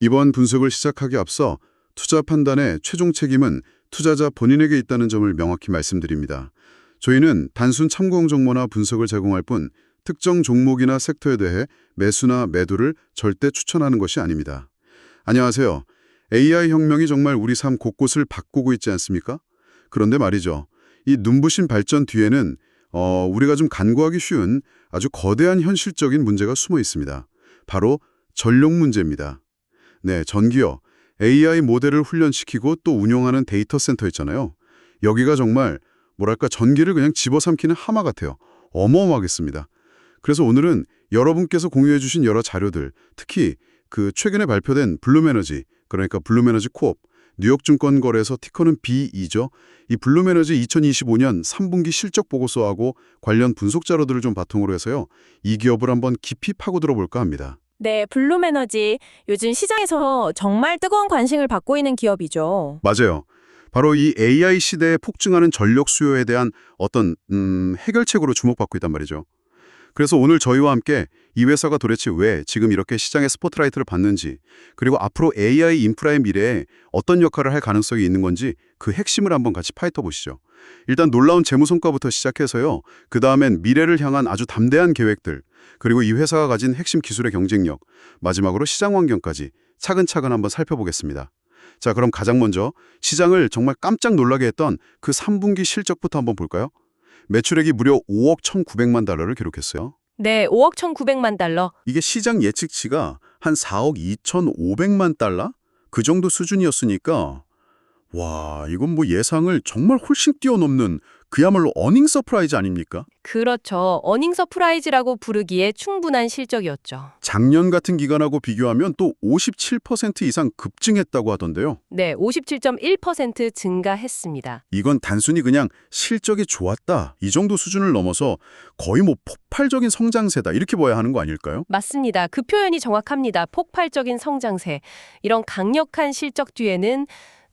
이번 분석을 시작하기 앞서 투자 판단의 최종 책임은 투자자 본인에게 있다는 점을 명확히 말씀드립니다. 저희는 단순 참고용 정보나 분석을 제공할 뿐 특정 종목이나 섹터에 대해 매수나 매도를 절대 추천하는 것이 아닙니다. 안녕하세요. AI 혁명이 정말 우리 삶 곳곳을 바꾸고 있지 않습니까? 그런데 말이죠. 이 눈부신 발전 뒤에는 어, 우리가 좀 간과하기 쉬운 아주 거대한 현실적인 문제가 숨어 있습니다. 바로 전력 문제입니다. 네, 전기요. AI 모델을 훈련시키고 또 운용하는 데이터 센터 있잖아요. 여기가 정말 뭐랄까 전기를 그냥 집어삼키는 하마 같아요. 어마어마하겠습니다. 그래서 오늘은 여러분께서 공유해 주신 여러 자료들, 특히 그 최근에 발표된 블룸에너지, 그러니까 블룸에너지 코업, 뉴욕증권거래소 티커는 B2죠. 이 블룸에너지 2025년 3분기 실적 보고서하고 관련 분석 자료들을 좀 바탕으로 해서요. 이 기업을 한번 깊이 파고 들어 볼까 합니다. 네, 블룸에너지. 요즘 시장에서 정말 뜨거운 관심을 받고 있는 기업이죠. 맞아요. 바로 이 AI 시대에 폭증하는 전력 수요에 대한 어떤 음, 해결책으로 주목받고 있단 말이죠. 그래서 오늘 저희와 함께 이 회사가 도대체 왜 지금 이렇게 시장의 스포트라이트를 받는지 그리고 앞으로 AI 인프라의 미래에 어떤 역할을 할 가능성이 있는 건지 그 핵심을 한번 같이 파헤쳐 보시죠. 일단 놀라운 재무 성과부터 시작해서요. 그 다음엔 미래를 향한 아주 담대한 계획들 그리고 이 회사가 가진 핵심 기술의 경쟁력 마지막으로 시장 환경까지 차근차근 한번 살펴보겠습니다. 자, 그럼 가장 먼저 시장을 정말 깜짝 놀라게 했던 그 3분기 실적부터 한번 볼까요? 매출액이 무려 5억 1,900만 달러를 기록했어요. 네, 5억 1,900만 달러. 이게 시장 예측치가 한 4억 2,500만 달러? 그 정도 수준이었으니까 와, 이건 뭐 예상을 정말 훨씬 뛰어넘는 그야말로 어닝 서프라이즈 아닙니까? 그렇죠. 어닝 서프라이즈라고 부르기에 충분한 실적이었죠. 작년 같은 기간하고 비교하면 또 57% 이상 급증했다고 하던데요. 네, 57.1% 증가했습니다. 이건 단순히 그냥 실적이 좋았다 이 정도 수준을 넘어서 거의 뭐 폭발적인 성장세다 이렇게 봐야 하는 거 아닐까요? 맞습니다. 그 표현이 정확합니다. 폭발적인 성장세. 이런 강력한 실적 뒤에는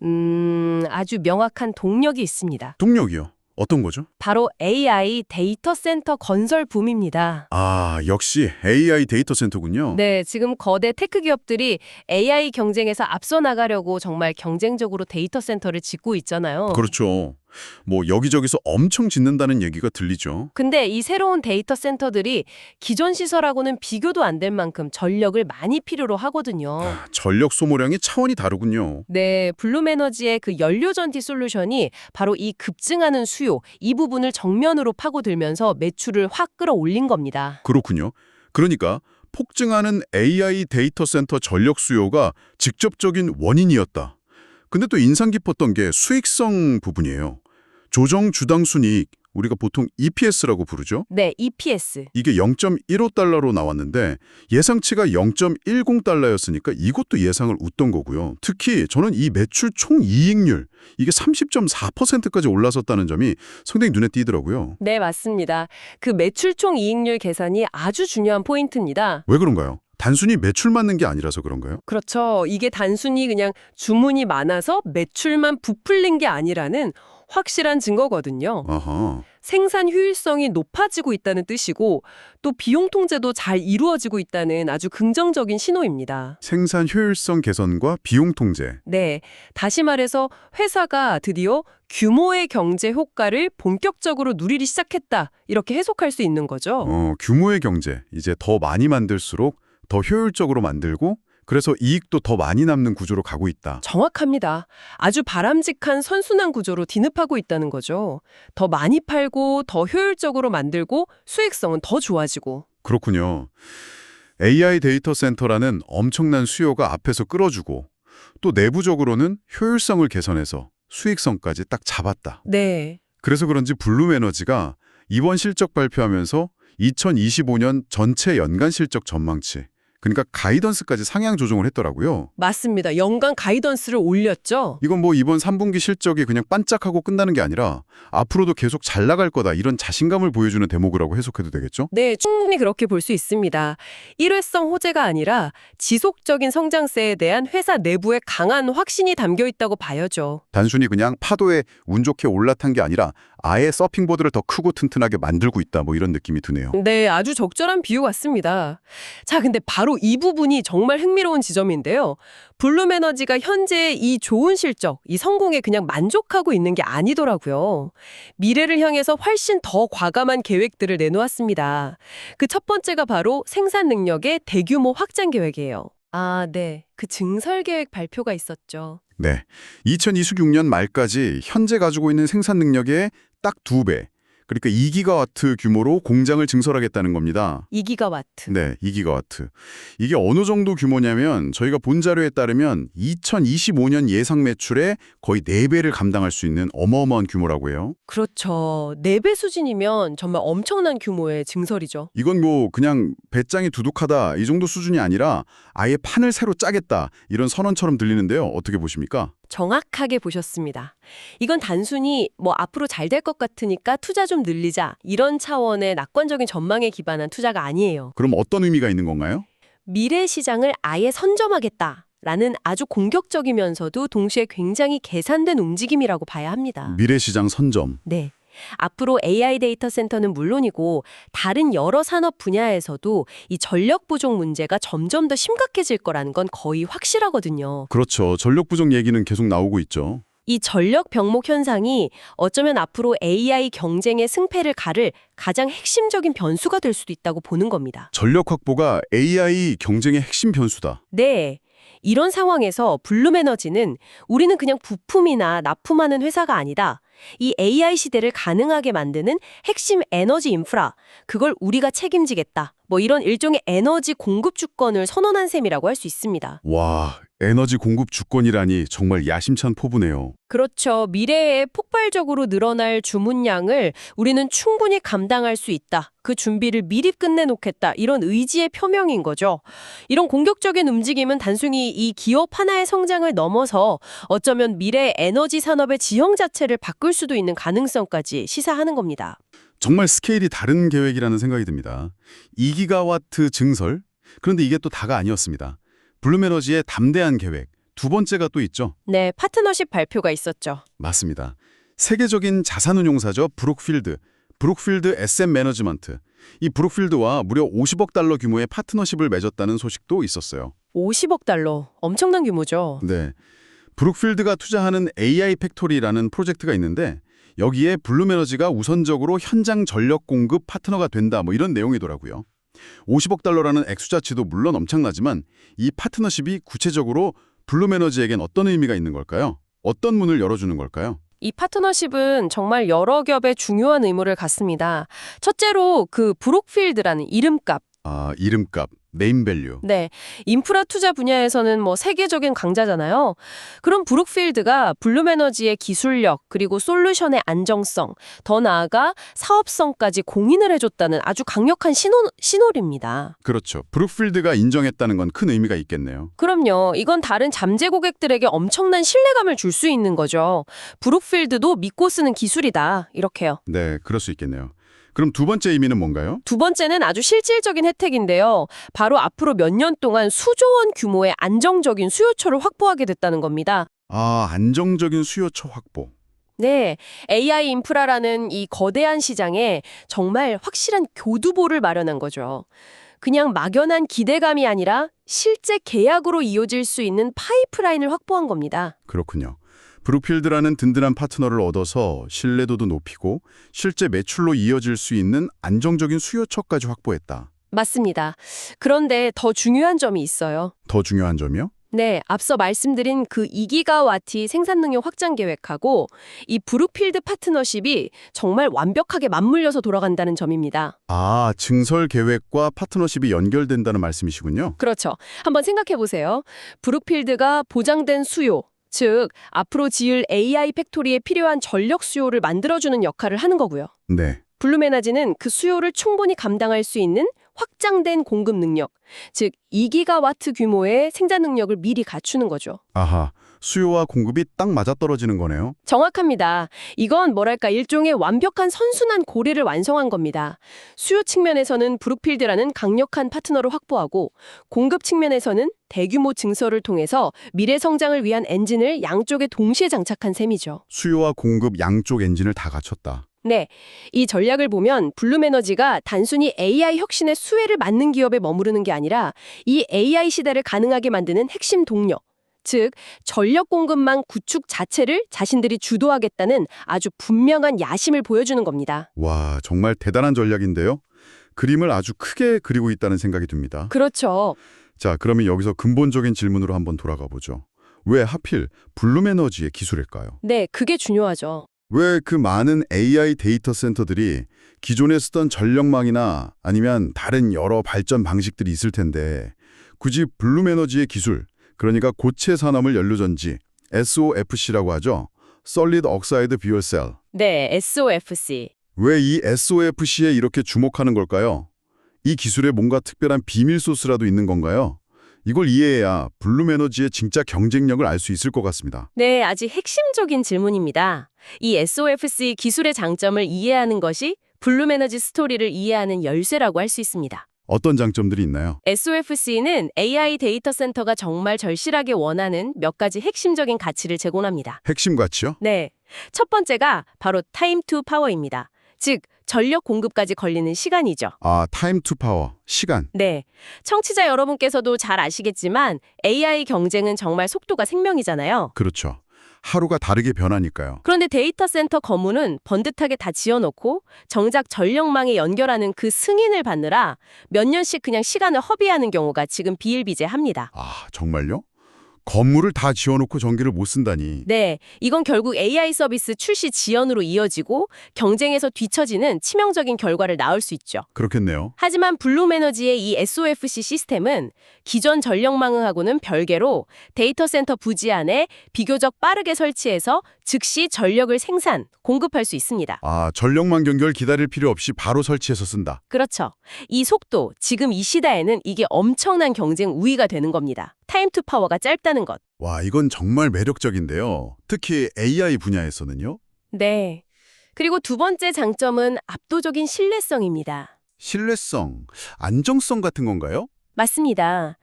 음, 아주 명확한 동력이 있습니다. 동력이요. 어떤 거죠? 바로 AI 데이터 센터 건설 붐입니다. 아, 역시 AI 데이터 센터군요. 네, 지금 거대 테크 기업들이 AI 경쟁에서 앞서 나가려고 정말 경쟁적으로 데이터 센터를 짓고 있잖아요. 그렇죠. 뭐 여기저기서 엄청 짓는다는 얘기가 들리죠. 근데 이 새로운 데이터 센터들이 기존 시설하고는 비교도 안 될 만큼 전력을 많이 필요로 하거든요. 아, 전력 소모량이 차원이 다르군요. 네, 블룸에너지의 그 연료 전지 솔루션이 바로 이 급증하는 수요, 이 부분을 정면으로 파고들면서 매출을 확 끌어올린 겁니다. 그렇군요. 그러니까 폭증하는 AI 데이터 센터 전력 수요가 직접적인 원인이었다. 근데 또 인상 깊었던 게 수익성 부분이에요. 조정 주당 순이익, 우리가 보통 EPS라고 부르죠. 네, EPS. 이게 0.15달러로 나왔는데 예상치가 0.10달러였으니까 이것도 예상을 웃던 거고요. 특히 저는 이 매출 총 이익률 이게 30.4%까지 올라섰다는 점이 상당히 눈에 띄더라고요. 네, 맞습니다. 그 매출 총 이익률 계산이 아주 중요한 포인트입니다. 왜 그런가요? 단순히 매출 맞는 게 아니라서 그런가요? 그렇죠. 이게 단순히 그냥 주문이 많아서 매출만 부풀린 게 아니라는 확실한 증거거든요. 아하. 생산 효율성이 높아지고 있다는 뜻이고 또 비용 통제도 잘 이루어지고 있다는 아주 긍정적인 신호입니다. 생산 효율성 개선과 비용 통제. 네, 다시 말해서 회사가 드디어 규모의 경제 효과를 본격적으로 누리기 시작했다. 이렇게 해석할 수 있는 거죠. 어, 규모의 경제. 이제 더 많이 만들수록 더 효율적으로 만들고 그래서 이익도 더 많이 남는 구조로 가고 있다. 정확합니다. 아주 바람직한 선순환 구조로 진입하고 있다는 거죠. 더 많이 팔고 더 효율적으로 만들고 수익성은 더 좋아지고. 그렇군요. AI 데이터 센터라는 엄청난 수요가 앞에서 끌어주고 또 내부적으로는 효율성을 개선해서 수익성까지 딱 잡았다. 네. 그래서 그런지 블룸에너지가 이번 실적 발표하면서 2025년 전체 연간 실적 전망치 그러니까 가이던스까지 상향 조정을 했더라고요. 맞습니다. 연간 가이던스를 올렸죠. 이건 뭐 이번 3분기 실적이 그냥 반짝하고 끝나는 게 아니라 앞으로도 계속 잘 나갈 거다 이런 자신감을 보여주는 대목이라고 해석해도 되겠죠? 네, 충분히 그렇게 볼 수 있습니다. 일회성 호재가 아니라 지속적인 성장세에 대한 회사 내부의 강한 확신이 담겨 있다고 봐야죠. 단순히 그냥 파도에 운 좋게 올라탄 게 아니라 아예 서핑보드를 더 크고 튼튼하게 만들고 있다 뭐 이런 느낌이 드네요. 네, 아주 적절한 비유 같습니다. 자, 근데 바로 이 부분이 정말 흥미로운 지점인데요. 블룸 에너지가 현재 이 좋은 실적, 이 성공에 그냥 만족하고 있는 게 아니더라고요. 미래를 향해서 훨씬 더 과감한 계획들을 내놓았습니다. 그 첫 번째가 바로 생산 능력의 대규모 확장 계획이에요. 아, 네. 그 증설 계획 발표가 있었죠. 네. 2026년 말까지 현재 가지고 있는 생산 능력의 딱 두 배, 그러니까 2기가와트 규모로 공장을 증설하겠다는 겁니다. 2기가와트. 네, 2기가와트. 이게 어느 정도 규모냐면 저희가 본 자료에 따르면 2025년 예상 매출의 거의 4배를 감당할 수 있는 어마어마한 규모라고 해요. 그렇죠. 4배 수준이면 정말 엄청난 규모의 증설이죠. 이건 뭐 그냥 배짱이 두둑하다 이 정도 수준이 아니라 아예 판을 새로 짜겠다 이런 선언처럼 들리는데요. 어떻게 보십니까? 정확하게 보셨습니다. 이건 단순히 뭐 앞으로 잘 될 것 같으니까 투자 좀 늘리자 이런 차원의 낙관적인 전망에 기반한 투자가 아니에요. 그럼 어떤 의미가 있는 건가요? 미래 시장을 아예 선점하겠다. 라는 아주 공격적이면서도 동시에 굉장히 계산된 움직임이라고 봐야 합니다. 미래 시장 선점. 네. 앞으로 AI 데이터 센터는 물론이고 다른 여러 산업 분야에서도 이 전력 부족 문제가 점점 더 심각해질 거라는 건 거의 확실하거든요. 그렇죠. 전력 부족 얘기는 계속 나오고 있죠. 이 전력 병목 현상이 어쩌면 앞으로 AI 경쟁의 승패를 가를 가장 핵심적인 변수가 될 수도 있다고 보는 겁니다. 전력 확보가 AI 경쟁의 핵심 변수다. 네. 이런 상황에서 블룸에너지는 우리는 그냥 부품이나 납품하는 회사가 아니다. 이 AI 시대를 가능하게 만드는 핵심 에너지 인프라, 그걸 우리가 책임지겠다. 뭐 이런 일종의 에너지 공급 주권을 선언한 셈이라고 할 수 있습니다. 와, 에너지 공급 주권이라니 정말 야심찬 포부네요. 그렇죠. 미래에 폭발적으로 늘어날 주문량을 우리는 충분히 감당할 수 있다. 그 준비를 미리 끝내놓겠다. 이런 의지의 표명인 거죠. 이런 공격적인 움직임은 단순히 이 기업 하나의 성장을 넘어서 어쩌면 미래 에너지 산업의 지형 자체를 바꿀 수도 있는 가능성까지 시사하는 겁니다. 정말 스케일이 다른 계획이라는 생각이 듭니다. 2기가와트 증설? 그런데 이게 또 다가 아니었습니다. 블룸에너지의 담대한 계획, 두 번째가 또 있죠. 네, 파트너십 발표가 있었죠. 맞습니다. 세계적인 자산운용사죠. 브룩필드. 브룩필드 SM 매너지먼트. 이 브룩필드와 무려 50억 달러 규모의 파트너십을 맺었다는 소식도 있었어요. 50억 달러. 엄청난 규모죠. 네. 브룩필드가 투자하는 AI 팩토리라는 프로젝트가 있는데 여기에 블룸에너지가 우선적으로 현장 전력 공급 파트너가 된다 뭐 이런 내용이더라고요. 50억 달러라는 액수 자체도 물론 엄청나지만 이 파트너십이 구체적으로 블룸에너지에겐 어떤 의미가 있는 걸까요? 어떤 문을 열어주는 걸까요? 이 파트너십은 정말 여러 겹의 중요한 의무를 갖습니다. 첫째로 그 브록필드라는 이름값. 아, 이름값, 네임밸류. 네. 인프라 투자 분야에서는 뭐 세계적인 강자잖아요. 그럼 브룩필드가 블룸 에너지의 기술력 그리고 솔루션의 안정성, 더 나아가 사업성까지 공인을 해줬다는 아주 강력한 신호, 신호입니다. 그렇죠. 브룩필드가 인정했다는 건 큰 의미가 있겠네요. 그럼요. 이건 다른 잠재 고객들에게 엄청난 신뢰감을 줄 수 있는 거죠. 브룩필드도 믿고 쓰는 기술이다. 이렇게요. 네, 그럴 수 있겠네요. 그럼 두 번째 의미는 뭔가요? 두 번째는 아주 실질적인 혜택인데요. 바로 앞으로 몇 년 동안 수조 원 규모의 안정적인 수요처를 확보하게 됐다는 겁니다. 아, 안정적인 수요처 확보. 네, AI 인프라라는 이 거대한 시장에 정말 확실한 교두보를 마련한 거죠. 그냥 막연한 기대감이 아니라 실제 계약으로 이어질 수 있는 파이프라인을 확보한 겁니다. 그렇군요. 브룩필드라는 든든한 파트너를 얻어서 신뢰도도 높이고 실제 매출로 이어질 수 있는 안정적인 수요처까지 확보했다. 맞습니다. 그런데 더 중요한 점이 있어요. 더 중요한 점이요? 네, 앞서 말씀드린 그 2기가와트 생산 능력 확장 계획하고 이 브룩필드 파트너십이 정말 완벽하게 맞물려서 돌아간다는 점입니다. 아, 증설 계획과 파트너십이 연결된다는 말씀이시군요. 그렇죠. 한번 생각해 보세요. 브룩필드가 보장된 수요, 즉 앞으로 지을 AI 팩토리에 필요한 전력 수요를 만들어주는 역할을 하는 거고요. 네. 블룸에너지는 그 수요를 충분히 감당할 수 있는 확장된 공급 능력, 즉 2기가와트 규모의 생산 능력을 미리 갖추는 거죠. 아하, 수요와 공급이 딱 맞아떨어지는 거네요. 정확합니다. 이건 뭐랄까 일종의 완벽한 선순환 고리를 완성한 겁니다. 수요 측면에서는 브룩필드라는 강력한 파트너를 확보하고 공급 측면에서는 대규모 증설을 통해서 미래 성장을 위한 엔진을 양쪽에 동시에 장착한 셈이죠. 수요와 공급 양쪽 엔진을 다 갖췄다. 네, 이 전략을 보면 블룸에너지가 단순히 AI 혁신의 수혜를 맞는 기업에 머무르는 게 아니라 이 AI 시대를 가능하게 만드는 핵심 동력, 즉 전력 공급망 구축 자체를 자신들이 주도하겠다는 아주 분명한 야심을 보여주는 겁니다. 와, 정말 대단한 전략인데요. 그림을 아주 크게 그리고 있다는 생각이 듭니다. 그렇죠. 자, 그러면 여기서 근본적인 질문으로 한번 돌아가 보죠. 왜 하필 블룸에너지의 기술일까요? 네, 그게 중요하죠. 왜 그 많은 AI 데이터 센터들이 기존에 쓰던 전력망이나 아니면 다른 여러 발전 방식들이 있을 텐데 굳이 블룸에너지의 기술, 그러니까 고체 산화물 연료전지, SOFC라고 하죠. Solid Oxide Fuel Cell. 네, SOFC. 왜 이 SOFC에 이렇게 주목하는 걸까요? 이 기술에 뭔가 특별한 비밀 소스라도 있는 건가요? 이걸 이해해야 블룸에너지의 진짜 경쟁력을 알 수 있을 것 같습니다. 네, 아주 핵심적인 질문입니다. 이 SOFC 기술의 장점을 이해하는 것이 블룸에너지 스토리를 이해하는 열쇠라고 할 수 있습니다. 어떤 장점들이 있나요? SOFC는 AI 데이터 센터가 정말 절실하게 원하는 몇 가지 핵심적인 가치를 제공합니다. 핵심 가치요? 네. 첫 번째가 바로 타임 투 파워입니다. 즉, 전력 공급까지 걸리는 시간이죠. 아, 타임 투 파워, 시간. 네. 청취자 여러분께서도 잘 아시겠지만 AI 경쟁은 정말 속도가 생명이잖아요. 그렇죠. 하루가 다르게 변하니까요. 그런데 데이터 센터 건물은 번듯하게 다 지어놓고 정작 전력망에 연결하는 그 승인을 받느라 몇 년씩 그냥 시간을 허비하는 경우가 지금 비일비재합니다. 아, 정말요? 건물을 다 지어놓고 전기를 못 쓴다니. 네, 이건 결국 AI 서비스 출시 지연으로 이어지고 경쟁에서 뒤처지는 치명적인 결과를 낳을 수 있죠. 그렇겠네요. 하지만 블룸에너지의 이 SOFC 시스템은 기존 전력망하고는 별개로 데이터 센터 부지 안에 비교적 빠르게 설치해서 즉시 전력을 생산, 공급할 수 있습니다. 아, 전력망 연결 기다릴 필요 없이 바로 설치해서 쓴다. 그렇죠. 이 속도, 지금 이 시대에는 이게 엄청난 경쟁 우위가 되는 겁니다. 타임 투 파워가 짧다는 것. 와, 이건 정말 매력적인데요. 특히 AI 분야에서는요. 네. 그리고 두 번째 장점은 압도적인 신뢰성입니다. 신뢰성, 안정성 같은 건가요? 맞습니다.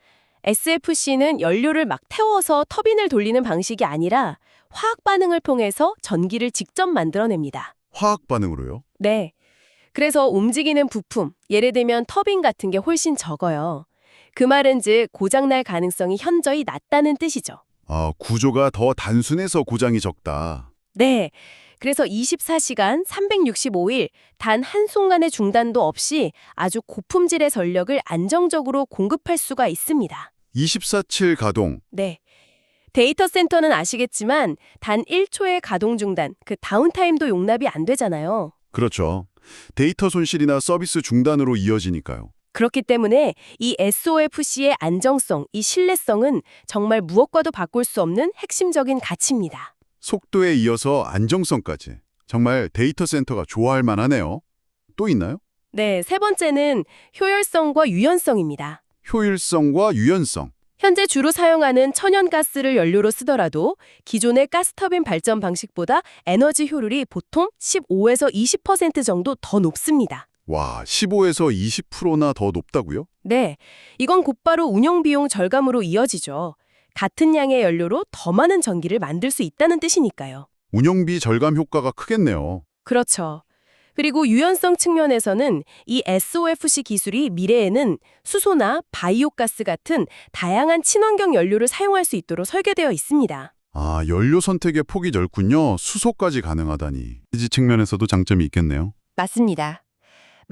SFC는 연료를 막 태워서 터빈을 돌리는 방식이 아니라 화학 반응을 통해서 전기를 직접 만들어냅니다. 화학 반응으로요? 네. 그래서 움직이는 부품, 예를 들면 터빈 같은 게 훨씬 적어요. 그 말은 즉 고장날 가능성이 현저히 낮다는 뜻이죠. 아, 구조가 더 단순해서 고장이 적다. 네. 그래서 24시간 365일 단 한순간의 중단도 없이 아주 고품질의 전력을 안정적으로 공급할 수가 있습니다. 24/7 가동. 네. 데이터 센터는 아시겠지만 단 1초의 가동 중단, 그 다운타임도 용납이 안 되잖아요. 그렇죠. 데이터 손실이나 서비스 중단으로 이어지니까요. 그렇기 때문에 이 SOFC의 안정성, 이 신뢰성은 정말 무엇과도 바꿀 수 없는 핵심적인 가치입니다. 속도에 이어서 안정성까지. 정말 데이터 센터가 좋아할 만하네요. 또 있나요? 네, 세 번째는 효율성과 유연성입니다. 효율성과 유연성. 현재 주로 사용하는 천연가스를 연료로 쓰더라도 기존의 가스터빈 발전 방식보다 에너지 효율이 보통 15에서 20% 정도 더 높습니다. 와, 15에서 20%나 더 높다고요? 네, 이건 곧바로 운영 비용 절감으로 이어지죠. 같은 양의 연료로 더 많은 전기를 만들 수 있다는 뜻이니까요. 운영비 절감 효과가 크겠네요. 그렇죠. 그리고 유연성 측면에서는 이 SOFC 기술이 미래에는 수소나 바이오가스 같은 다양한 친환경 연료를 사용할 수 있도록 설계되어 있습니다. 아, 연료 선택의 폭이 넓군요. 수소까지 가능하다니. 이지 측면에서도 장점이 있겠네요. 맞습니다.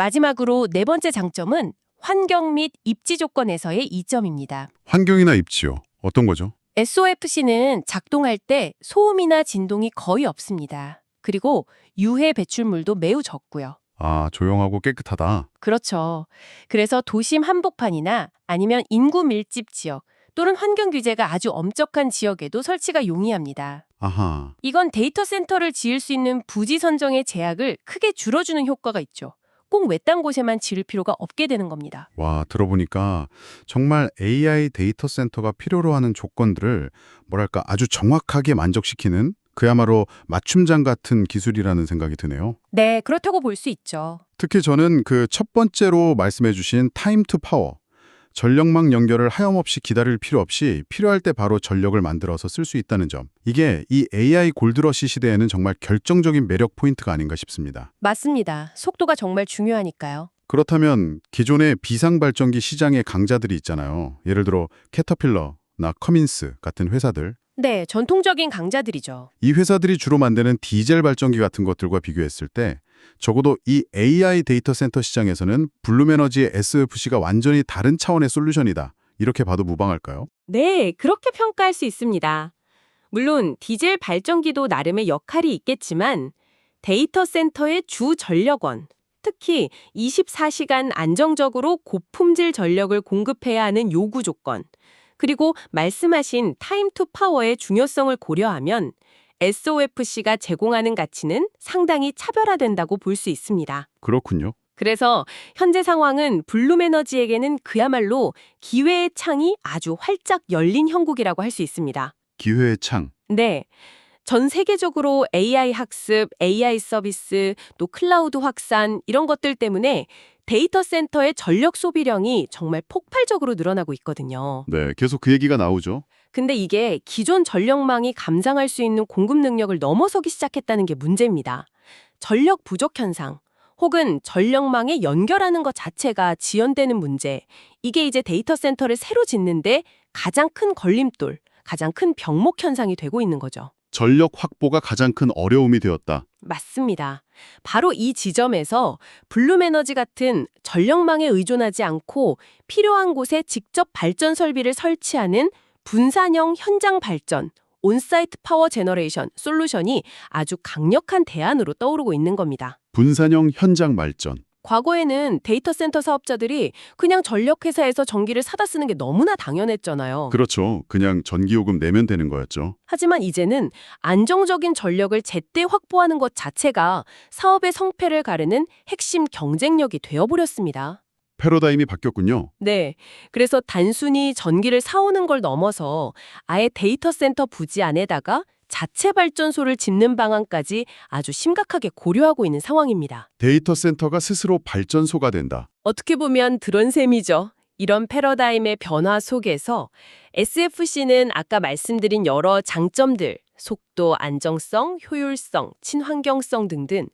마지막으로 네 번째 장점은 환경 및 입지 조건에서의 이점입니다. 환경이나 입지요. 어떤 거죠? SOFC는 작동할 때 소음이나 진동이 거의 없습니다. 그리고 유해 배출물도 매우 적고요. 아, 조용하고 깨끗하다. 그렇죠. 그래서 도심 한복판이나 아니면 인구 밀집 지역 또는 환경 규제가 아주 엄격한 지역에도 설치가 용이합니다. 아하. 이건 데이터 센터를 지을 수 있는 부지 선정의 제약을 크게 줄여주는 효과가 있죠. 꼭 외딴 곳에만 지을 필요가 없게 되는 겁니다. 와, 들어보니까 정말 AI 데이터 센터가 필요로 하는 조건들을 뭐랄까 아주 정확하게 만족시키는 그야말로 맞춤장 같은 기술이라는 생각이 드네요. 네, 그렇다고 볼 수 있죠. 특히 저는 그 첫 번째로 말씀해 주신 타임 투 파워. 전력망 연결을 하염없이 기다릴 필요 없이 필요할 때 바로 전력을 만들어서 쓸 수 있다는 점. 이게 이 AI 골드러시 시대에는 정말 결정적인 매력 포인트가 아닌가 싶습니다. 맞습니다. 속도가 정말 중요하니까요. 그렇다면 기존의 비상발전기 시장의 강자들이 있잖아요. 예를 들어 캐터필러나 커민스 같은 회사들. 네, 전통적인 강자들이죠. 이 회사들이 주로 만드는 디젤 발전기 같은 것들과 비교했을 때 적어도 이 AI 데이터 센터 시장에서는 블룸에너지의 SFC가 완전히 다른 차원의 솔루션이다. 이렇게 봐도 무방할까요? 네, 그렇게 평가할 수 있습니다. 물론 디젤 발전기도 나름의 역할이 있겠지만 데이터 센터의 주 전력원, 특히 24시간 안정적으로 고품질 전력을 공급해야 하는 요구 조건, 그리고 말씀하신 타임 투 파워의 중요성을 고려하면 SOFC가 제공하는 가치는 상당히 차별화된다고 볼 수 있습니다. 그렇군요. 그래서 현재 상황은 블룸에너지에게는 그야말로 기회의 창이 아주 활짝 열린 형국이라고 할 수 있습니다. 기회의 창. 네. 전 세계적으로 AI 학습, AI 서비스, 또 클라우드 확산 이런 것들 때문에 데이터 센터의 전력 소비량이 정말 폭발적으로 늘어나고 있거든요. 네, 계속 그 얘기가 나오죠. 근데 이게 기존 전력망이 감당할 수 있는 공급 능력을 넘어서기 시작했다는 게 문제입니다. 전력 부족 현상 혹은 전력망에 연결하는 것 자체가 지연되는 문제. 이게 이제 데이터 센터를 새로 짓는데 가장 큰 걸림돌, 가장 큰 병목 현상이 되고 있는 거죠. 전력 확보가 가장 큰 어려움이 되었다. 맞습니다. 바로 이 지점에서 블룸에너지 같은 전력망에 의존하지 않고 필요한 곳에 직접 발전 설비를 설치하는 분산형 현장 발전, 온사이트 파워 제너레이션 솔루션이 아주 강력한 대안으로 떠오르고 있는 겁니다. 분산형 현장 발전. 과거에는 데이터 센터 사업자들이 그냥 전력회사에서 전기를 사다 쓰는 게 너무나 당연했잖아요. 그렇죠. 그냥 전기요금 내면 되는 거였죠. 하지만 이제는 안정적인 전력을 제때 확보하는 것 자체가 사업의 성패를 가르는 핵심 경쟁력이 되어버렸습니다. 패러다임이 바뀌었군요. 네. 그래서 단순히 전기를 사오는 걸 넘어서 아예 데이터 센터 부지 안에다가 자체 발전소를 짓는 방안까지 아주 심각하게 고려하고 있는 상황입니다. 데이터 센터가 스스로 발전소가 된다. 어떻게 보면 그런 셈이죠. 이런 패러다임의 변화 속에서 SFC는 아까 말씀드린 여러 장점들, 속도, 안정성, 효율성, 친환경성 등등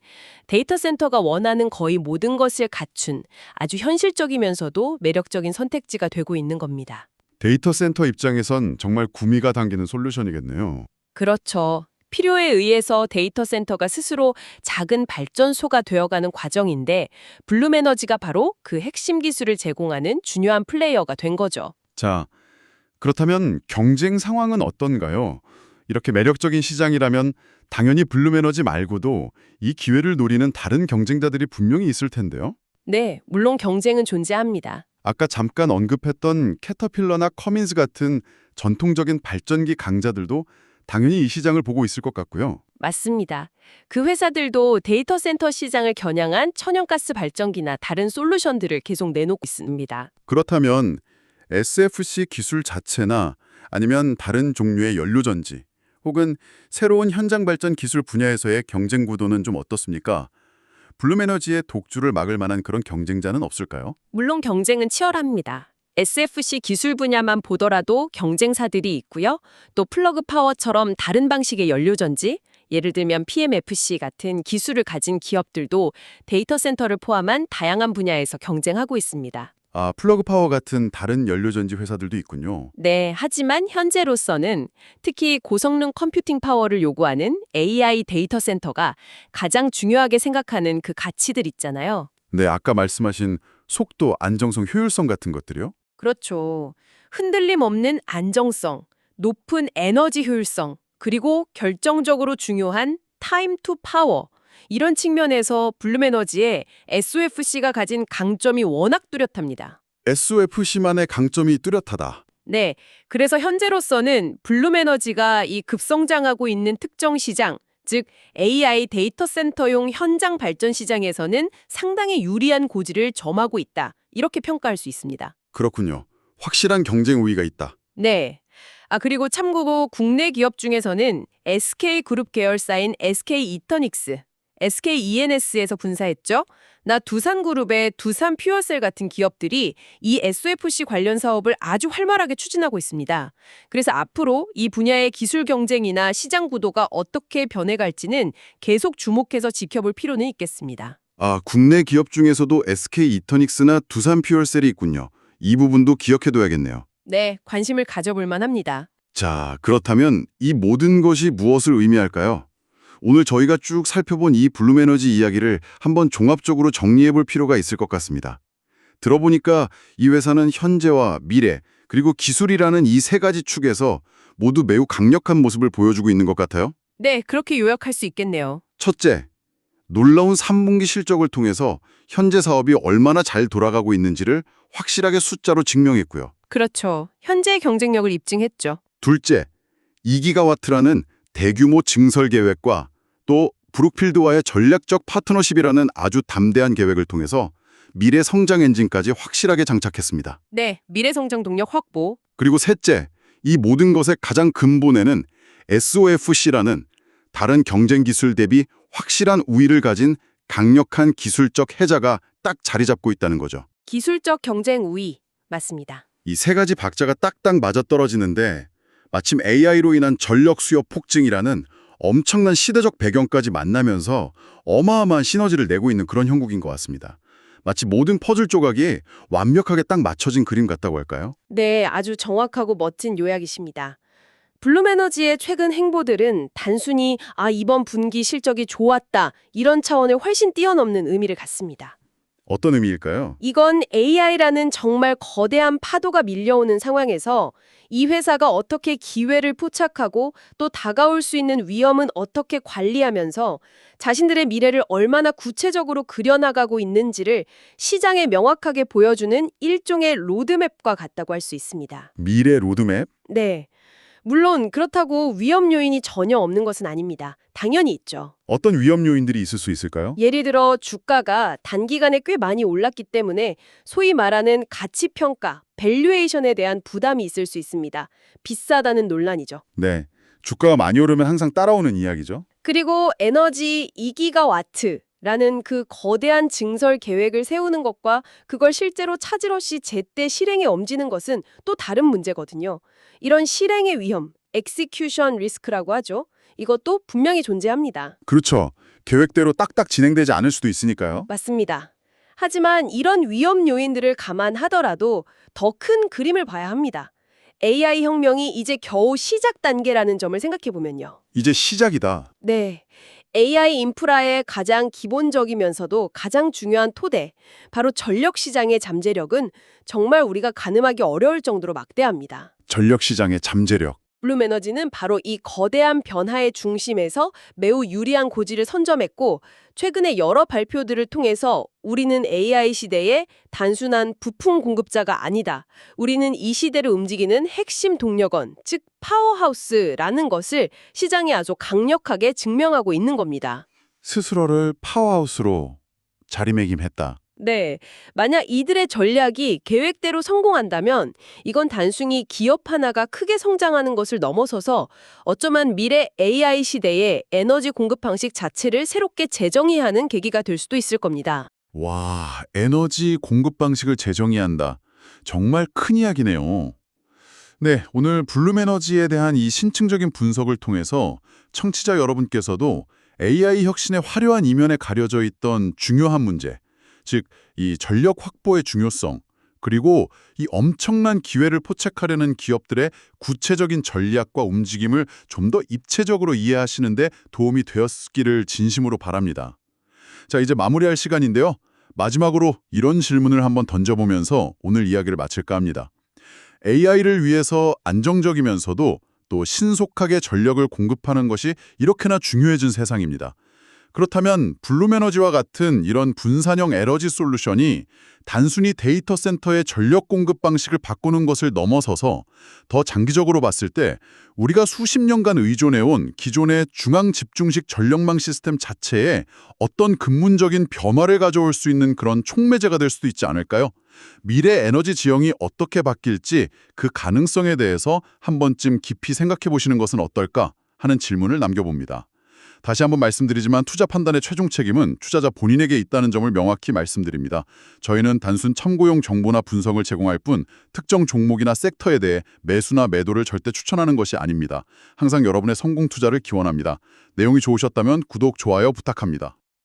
데이터 센터가 원하는 거의 모든 것을 갖춘 아주 현실적이면서도 매력적인 선택지가 되고 있는 겁니다. 데이터 센터 입장에선 정말 구미가 당기는 솔루션이겠네요. 그렇죠. 필요에 의해서 데이터 센터가 스스로 작은 발전소가 되어가는 과정인데 블룸에너지가 바로 그 핵심 기술을 제공하는 중요한 플레이어가 된 거죠. 자, 그렇다면 경쟁 상황은 어떤가요? 이렇게 매력적인 시장이라면 당연히 블룸에너지 말고도 이 기회를 노리는 다른 경쟁자들이 분명히 있을 텐데요. 네, 물론 경쟁은 존재합니다. 아까 잠깐 언급했던 캐터필러나 커민스 같은 전통적인 발전기 강자들도 당연히 이 시장을 보고 있을 것 같고요. 맞습니다. 그 회사들도 데이터 센터 시장을 겨냥한 천연가스 발전기나 다른 솔루션들을 계속 내놓고 있습니다. 그렇다면 SFC 기술 자체나 아니면 다른 종류의 연료전지 혹은 새로운 현장 발전 기술 분야에서의 경쟁 구도는 좀 어떻습니까? 블룸에너지의 독주를 막을 만한 그런 경쟁자는 없을까요? 물론 경쟁은 치열합니다. SFC 기술 분야만 보더라도 경쟁사들이 있고요. 또 플러그 파워처럼 다른 방식의 연료전지, 예를 들면 PMFC 같은 기술을 가진 기업들도 데이터 센터를 포함한 다양한 분야에서 경쟁하고 있습니다. 아, 플러그 파워 같은 다른 연료전지 회사들도 있군요. 네, 하지만 현재로서는 특히 고성능 컴퓨팅 파워를 요구하는 AI 데이터 센터가 가장 중요하게 생각하는 그 가치들 있잖아요. 네, 아까 말씀하신 속도, 안정성, 효율성 같은 것들이요? 그렇죠. 흔들림 없는 안정성, 높은 에너지 효율성, 그리고 결정적으로 중요한 타임 투 파워. 이런 측면에서 블룸에너지의 SOFC가 가진 강점이 워낙 뚜렷합니다. SOFC만의 강점이 뚜렷하다. 네, 그래서 현재로서는 블룸에너지가 이 급성장하고 있는 특정 시장, 즉 AI 데이터 센터용 현장 발전 시장에서는 상당히 유리한 고지를 점하고 있다. 이렇게 평가할 수 있습니다. 그렇군요. 확실한 경쟁 우위가 있다. 네. 아, 그리고 참고로 국내 기업 중에서는 SK 그룹 계열사인 SK 이터닉스, SK ENS에서 분사했죠. 나 두산그룹의 두산 퓨어셀 같은 기업들이 이 SOFC 관련 사업을 아주 활발하게 추진하고 있습니다. 그래서 앞으로 이 분야의 기술 경쟁이나 시장 구도가 어떻게 변해갈지는 계속 주목해서 지켜볼 필요는 있겠습니다. 아, 국내 기업 중에서도 SK 이터닉스나 두산 퓨얼셀이 있군요. 이 부분도 기억해둬야겠네요. 네, 관심을 가져볼 만합니다. 자, 그렇다면 이 모든 것이 무엇을 의미할까요? 오늘 저희가 쭉 살펴본 이 블룸에너지 이야기를 한번 종합적으로 정리해 볼 필요가 있을 것 같습니다. 들어보니까 이 회사는 현재와 미래, 그리고 기술이라는 이 세 가지 축에서 모두 매우 강력한 모습을 보여주고 있는 것 같아요. 네, 그렇게 요약할 수 있겠네요. 첫째, 놀라운 3분기 실적을 통해서 현재 사업이 얼마나 잘 돌아가고 있는지를 확실하게 숫자로 증명했고요. 그렇죠. 현재의 경쟁력을 입증했죠. 둘째, 2기가와트라는 대규모 증설 계획과 또 브룩필드와의 전략적 파트너십이라는 아주 담대한 계획을 통해서 미래 성장 엔진까지 확실하게 장착했습니다. 네, 미래 성장 동력 확보. 그리고 셋째, 이 모든 것의 가장 근본에는 SOFC라는 다른 경쟁 기술 대비 확실한 우위를 가진 강력한 기술적 해자가 딱 자리 잡고 있다는 거죠. 기술적 경쟁 우위. 맞습니다. 이 세 가지 박자가 딱딱 맞아떨어지는데 마침 AI로 인한 전력 수요 폭증이라는 엄청난 시대적 배경까지 만나면서 어마어마한 시너지를 내고 있는 그런 형국인 것 같습니다. 마치 모든 퍼즐 조각이 완벽하게 딱 맞춰진 그림 같다고 할까요? 네, 아주 정확하고 멋진 요약이십니다. 블룸에너지의 최근 행보들은 단순히 아 이번 분기 실적이 좋았다 이런 차원을 훨씬 뛰어넘는 의미를 갖습니다. 어떤 의미일까요? 이건 AI라는 정말 거대한 파도가 밀려오는 상황에서 이 회사가 어떻게 기회를 포착하고 또 다가올 수 있는 위험은 어떻게 관리하면서 자신들의 미래를 얼마나 구체적으로 그려나가고 있는지를 시장에 명확하게 보여주는 일종의 로드맵과 같다고 할 수 있습니다. 미래 로드맵? 네. 물론 그렇다고 위험 요인이 전혀 없는 것은 아닙니다. 당연히 있죠. 어떤 위험 요인들이 있을 수 있을까요? 예를 들어 주가가 단기간에 꽤 많이 올랐기 때문에 소위 말하는 가치 평가, 밸류에이션에 대한 부담이 있을 수 있습니다. 비싸다는 논란이죠. 네. 주가가 많이 오르면 항상 따라오는 이야기죠. 그리고 에너지 2기가와트 라는 그 거대한 증설 계획을 세우는 것과 그걸 실제로 차질 없이 제때 실행에 옮기는 것은 또 다른 문제거든요. 이런 실행의 위험, execution 리스크라고 하죠. 이것도 분명히 존재합니다. 그렇죠. 계획대로 딱딱 진행되지 않을 수도 있으니까요. 맞습니다. 하지만 이런 위험 요인들을 감안하더라도 더 큰 그림을 봐야 합니다. AI 혁명이 이제 겨우 시작 단계라는 점을 생각해 보면요. 이제 시작이다. 네. AI 인프라의 가장 기본적이면서도 가장 중요한 토대, 바로 전력 시장의 잠재력은 정말 우리가 가늠하기 어려울 정도로 막대합니다. 전력 시장의 잠재력. 블룸 에너지는 바로 이 거대한 변화의 중심에서 매우 유리한 고지를 선점했고 최근에 여러 발표들을 통해서 우리는 AI 시대의 단순한 부품 공급자가 아니다. 우리는 이 시대를 움직이는 핵심 동력원, 즉 파워하우스라는 것을 시장에 아주 강력하게 증명하고 있는 겁니다. 스스로를 파워하우스로 자리매김했다. 네. 만약 이들의 전략이 계획대로 성공한다면 이건 단순히 기업 하나가 크게 성장하는 것을 넘어서서 어쩌면 미래 AI 시대의 에너지 공급 방식 자체를 새롭게 재정의해야 하는 계기가 될 수도 있을 겁니다. 와, 에너지 공급 방식을 재정의한다. 정말 큰 이야기네요. 네, 오늘 블룸에너지에 대한 이 신층적인 분석을 통해서 청취자 여러분께서도 AI 혁신의 화려한 이면에 가려져 있던 중요한 문제, 즉, 이 전력 확보의 중요성, 그리고 이 엄청난 기회를 포착하려는 기업들의 구체적인 전략과 움직임을 좀 더 입체적으로 이해하시는데 도움이 되었기를 진심으로 바랍니다. 자, 이제 마무리할 시간인데요. 마지막으로 이런 질문을 한번 던져보면서 오늘 이야기를 마칠까 합니다. AI를 위해서 안정적이면서도 또 신속하게 전력을 공급하는 것이 이렇게나 중요해진 세상입니다. 그렇다면 블룸에너지와 같은 이런 분산형 에너지 솔루션이 단순히 데이터 센터의 전력 공급 방식을 바꾸는 것을 넘어서서 더 장기적으로 봤을 때 우리가 수십 년간 의존해온 기존의 중앙 집중식 전력망 시스템 자체에 어떤 근본적인 변화를 가져올 수 있는 그런 촉매제가 될 수도 있지 않을까요? 미래 에너지 지형이 어떻게 바뀔지 그 가능성에 대해서 한 번쯤 깊이 생각해 보시는 것은 어떨까 하는 질문을 남겨봅니다. 다시 한번 말씀드리지만 투자 판단의 최종 책임은 투자자 본인에게 있다는 점을 명확히 말씀드립니다. 저희는 단순 참고용 정보나 분석을 제공할 뿐 특정 종목이나 섹터에 대해 매수나 매도를 절대 추천하는 것이 아닙니다. 항상 여러분의 성공 투자를 기원합니다. 내용이 좋으셨다면 구독, 좋아요 부탁합니다.